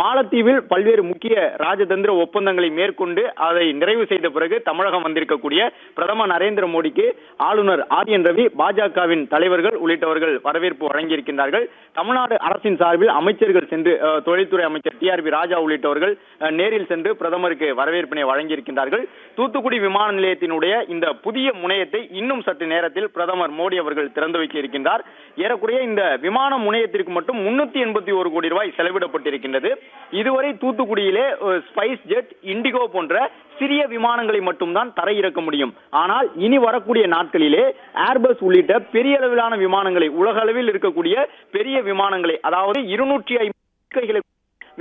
மாலத்தீவில் பல்வேறு முக்கிய ராஜதந்திர ஒப்பந்தங்களை மேற்கொண்டு அதை நிறைவு செய்த பிறகு தமிழகம் வந்திருக்கக்கூடிய பிரதமர் நரேந்திர மோடிக்கு ஆளுநர் ஆர் என் ரவி பாஜகவின் தலைவர்கள் உள்ளிட்டவர்கள் வரவேற்பு வழங்கியிருக்கின்றார்கள். தமிழ்நாடு அரசின் சார்பில் அமைச்சர்கள் சென்று தொழில்துறை அமைச்சர் டி ஆர் பி ராஜா உள்ளிட்டவர்கள் நேரில் சென்று பிரதமருக்கு வரவேற்பினை வழங்கியிருக்கின்றார்கள். தூத்துக்குடி விமான நிலையத்தினுடைய இந்த புதிய முனையத்தை இன்னும் சற்று நேரத்தில் பிரதமர் மோடி அவர்கள் திறந்து வைக்க இருக்கின்றார் ஏறக்குறைய இந்த விமான முனையத்திற்கு மட்டும் முன்னூத்தி எண்பத்தி ஒரு கோடி ரூபாய் செலவிடப்பட்டிருக்கின்றது. இதுவரை தூத்துக்குடியிலே ஸ்பைஸ் ஜெட் இண்டிகோ போன்ற சிறிய விமானங்களை மட்டும்தான் தரையிறக்க முடியும். ஆனால் இனி வரக்கூடிய நாட்களிலே ஏர்பஸ் உள்ளிட்ட பெரிய அளவிலான விமானங்களை உலக அளவில் இருக்கக்கூடிய பெரிய விமானங்களை அதாவது இருநூற்றி ஐம்பது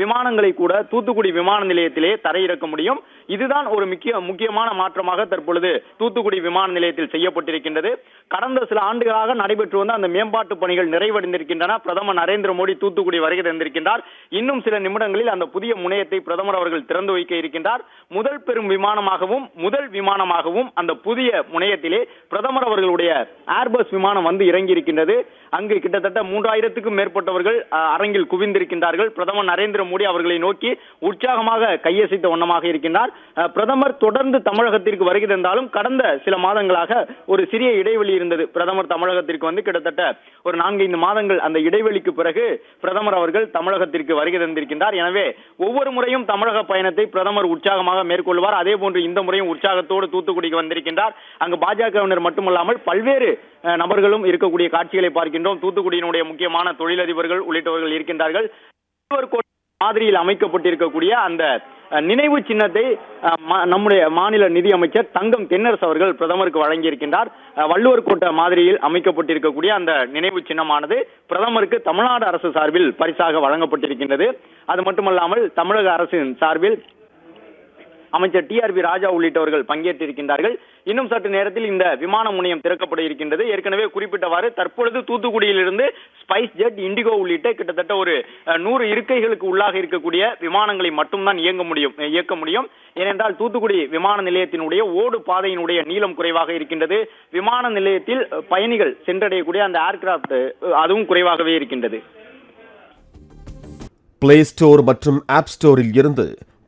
விமானங்களை கூட தூத்துக்குடி விமான நிலையத்திலே தரையிறக்க முடியும். இதுதான் ஒரு முக்கிய முக்கியமான மாற்றமாக தற்பொழுது தூத்துக்குடி விமான நிலையத்தில் செய்யப்பட்டிருக்கின்றது. கடந்த சில ஆண்டுகளாக நடைபெற்று வந்த அந்த மேம்பாட்டு பணிகள் நிறைவடைந்திருக்கின்றன. பிரதமர் நரேந்திர மோடி தூத்துக்குடி வருகை தந்திருக்கின்றார். இன்னும் சில நிமிடங்களில் அந்த புதிய முனையத்தை பிரதமர் அவர்கள் திறந்து வைக்க இருக்கின்றார். முதல் பெரும் விமானமாகவும் முதல் விமானமாகவும் அந்த புதிய முனையத்திலே பிரதமர் அவர்களுடைய ஏர்பஸ் விமானம் வந்து இறங்கி இருக்கின்றது அங்கு கிட்டத்தட்ட மூன்றாயிரத்துக்கும் மேற்பட்டவர்கள் அஹ், அரங்கில் குவிந்திருக்கின்றார்கள். பிரதமர் நரேந்திர மோடி அவர்களை நோக்கி உற்சாகமாக கையசைத்த வண்ணமாக இருக்கின்றார். பிரதமர் தொடர்ந்து தமிழகத்திற்கு வருகை தந்தாலும் கடந்த சில மாதங்களாக ஒரு சிறிய இடைவெளி இருந்தது. பிரதமர் தமிழகத்திற்கு வந்து கிட்டத்தட்ட ஒரு நான்கைந்து மாதங்கள் அந்த இடைவெளிக்கு பிறகு பிரதமர் அவர்கள் தமிழகத்திற்கு வருகை தந்திருக்கின்றார். எனவே ஒவ்வொரு முறையும் தமிழக பயணத்தை பிரதமர் உற்சாகமாக மேற்கொள்வார். அதே போன்று இந்த முறையும் உற்சாகத்தோடு தூத்துக்குடிக்கு வந்திருக்கின்றார். அங்கு பாஜகவினர் மட்டுமல்லாமல் பல்வேறு நபர்களும் இருக்கக்கூடிய காட்சிகளை பார்க்கின்றோம். தூத்துக்குடியினுடைய முக்கியமான தொழிலதிபர்கள் உள்ளிட்டவர்கள் இருக்கின்றார்கள். மாதிரியில் அமைக்கப்பட்டிருக்கக்கூடிய அந்த நினைவு சின்னத்தை அஹ், நம்முடைய மாநில நிதி அமைச்சர் தங்கம் தென்னரசு அவர்கள் பிரதமருக்கு வழங்கியிருக்கின்றார். அஹ், வள்ளுவர் கோட்டை மாதிரியில் அமைக்கப்பட்டிருக்கக்கூடிய அந்த நினைவு சின்னமானது பிரதமருக்கு தமிழ்நாடு அரசு சார்பில் பரிசாக வழங்கப்பட்டிருக்கின்றது. அது மட்டுமல்லாமல் தமிழக அரசின் சார்பில் அமைச்சர் டி ஆர் பி ராஜா உள்ளிட்டவர்கள் பங்கேற்றிருக்கின்றார்கள். இன்னும் சற்று நேரத்தில் இந்த விமான முனையம் திறக்கப்பட இருக்கின்றது. ஏற்கனவே குறிப்பிட்டவாறு தற்பொழுது தூத்துக்குடியிலிருந்து ஸ்பைஸ் ஜெட் இண்டிகோ உள்ளிட்ட கிட்டத்தட்ட ஒரு நூறு இருக்கைகளுக்கு உள்ளாக இருக்கக்கூடிய விமானங்களை மட்டும்தான் இயங்க முடியும் இயக்க முடியும். ஏனென்றால் தூத்துக்குடி விமான நிலையத்தினுடைய ஓடு பாதையினுடைய நீளம் குறைவாக இருக்கின்றது. விமான நிலையத்தில் பயணிகள் சென்றடையக்கூடிய அந்த ஏர்கிராப்ட் அதுவும் குறைவாகவே இருக்கின்றது. பிளே ஸ்டோர் மற்றும் ஆப் ஸ்டோரில் இருந்து